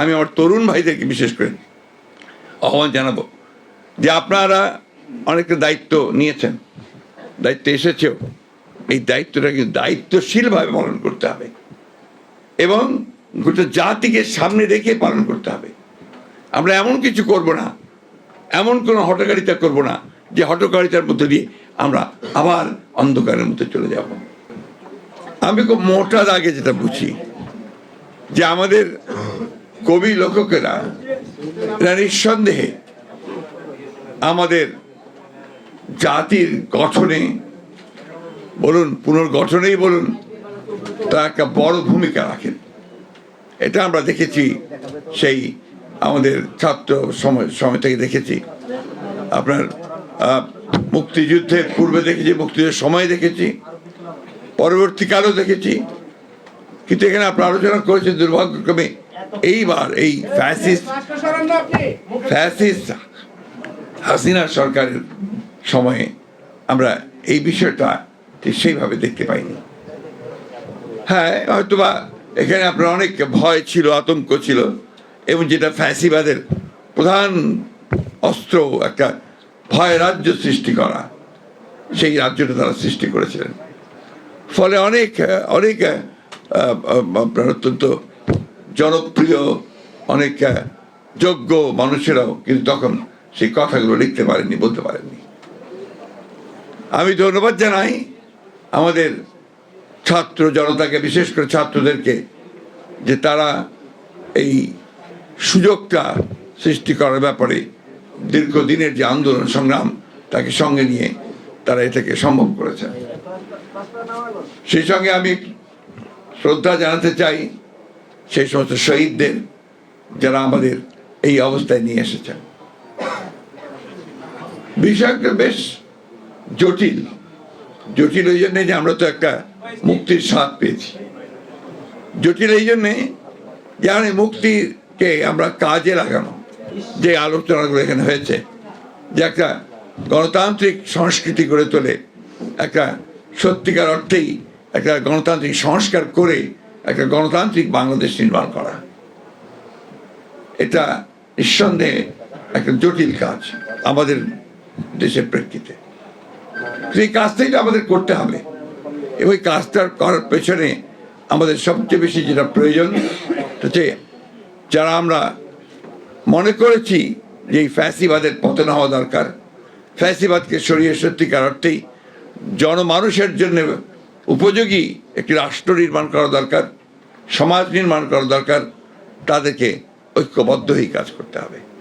আমি আমার তরুণ ভাইদেরকে বিশেষ করে আহ্বান জানাব যে আপনারা অনেকটা দায়িত্ব নিয়েছেন, দায়িত্ব এসেছেও। এই দায়িত্বটা কিন্তু দায়িত্বশীলভাবে পালন করতে হবে এবং গোটা জাতিকে সামনে রেখে পালন করতে হবে। আমরা এমন কিছু করব না, এমন কোনো হটকারিতা করব না যে হটকারিতার মধ্যে দিয়ে আমরা আবার অন্ধকারের মধ্যে চলে যাব। আমি খুব মোটা দাগে যেটা বুঝি যে আমাদের কবি লেখকেরা, এরা নিঃসন্দেহে আমাদের জাতির গঠনে, বলুন, পুনর্গঠনেই বলুন তারা একটা বড় ভূমিকা রাখেন। এটা আমরা দেখেছি সেই আমাদের ছাত্র সময় সময় থেকে দেখেছি। আপনার মুক্তিযুদ্ধের পূর্বে দেখেছি, মুক্তিযুদ্ধের সময় দেখেছি, পরবর্তীকালেও দেখেছি। কিন্তু এখানে আপনার আলোচনা করেছেন দুর্ভাগ্যক্রমে এইবার এই ফ্যাসিস্ট ফ্যাসিস্ট হাসিনা সরকারের সময়ে আমরা এই বিষয়টা ঠিক সেইভাবে দেখতে পাইনি। হ্যাঁ হয়তোবা এখানে আপনার অনেক ভয় ছিল, আতঙ্ক ছিল, এবং যেটা ফ্যাসিবাদের প্রধান অস্ত্র, একটা ভয় রাজ্য সৃষ্টি করা, সেই রাজ্যটা তারা সৃষ্টি করেছিলেন। ফলে অনেক অনেক আপনার অত্যন্ত জনপ্রিয়, অনেক যোগ্য মানুষেরাও কিন্তু তখন সেই কথাগুলো লিখতে পারেননি, বলতে পারেননি। আমি ধন্যবাদ জানাই আমাদের ছাত্র জনতাকে, বিশেষ করে ছাত্রদেরকে, যে তারা এই সুযোগটা সৃষ্টি করার ব্যাপারে দীর্ঘদিনের যে আন্দোলন, সংগ্রাম, তাকে সঙ্গে নিয়ে তারা এটাকে সম্ভব করেছে সেই সঙ্গে আমি শ্রদ্ধা জানাতে চাই সেই সমস্ত শহীদদের, যারা আমাদের এই অবস্থায় নিয়ে এসেছেন। বিষয়টা বেশ জটিল। জটিল ওই জন্যে যে আমরা তো একটা মুক্তির স্বাদ পেয়েছি। জটিল এই জন্যে যে মুক্তিকে আমরা কাজে লাগানো, যে আলোচনাগুলো এখানে হয়েছে, যে একটা গণতান্ত্রিক সংস্কৃতি গড়ে তোলে, একটা সত্যিকার অর্থেই একটা গণতান্ত্রিক সংস্কার করে একটা গণতান্ত্রিক বাংলাদেশ নির্মাণ করা। এটা নিঃসন্দেহে একটা জটিল কাজ আমাদের দেশের প্রেক্ষিতে। সেই কাজটাই আমাদের করতে হবে। এবং এই কাজটা করার পেছনে আমাদের সবচেয়ে বেশি যেটা প্রয়োজন হচ্ছে যারা আমরা মনে করেছি যে এই ফ্যাসিবাদের পতন হওয়া দরকার, ফ্যাসিবাদকে সরিয়ে সত্যিকার অর্থেই জনমানুষের জন্য উপযোগী একটি রাষ্ট্র নির্মাণ করা দরকার, সমাজ নির্মাণ করা দরকার, তাদেরকে ঐক্যবদ্ধ হয়ে কাজ করতে হবে।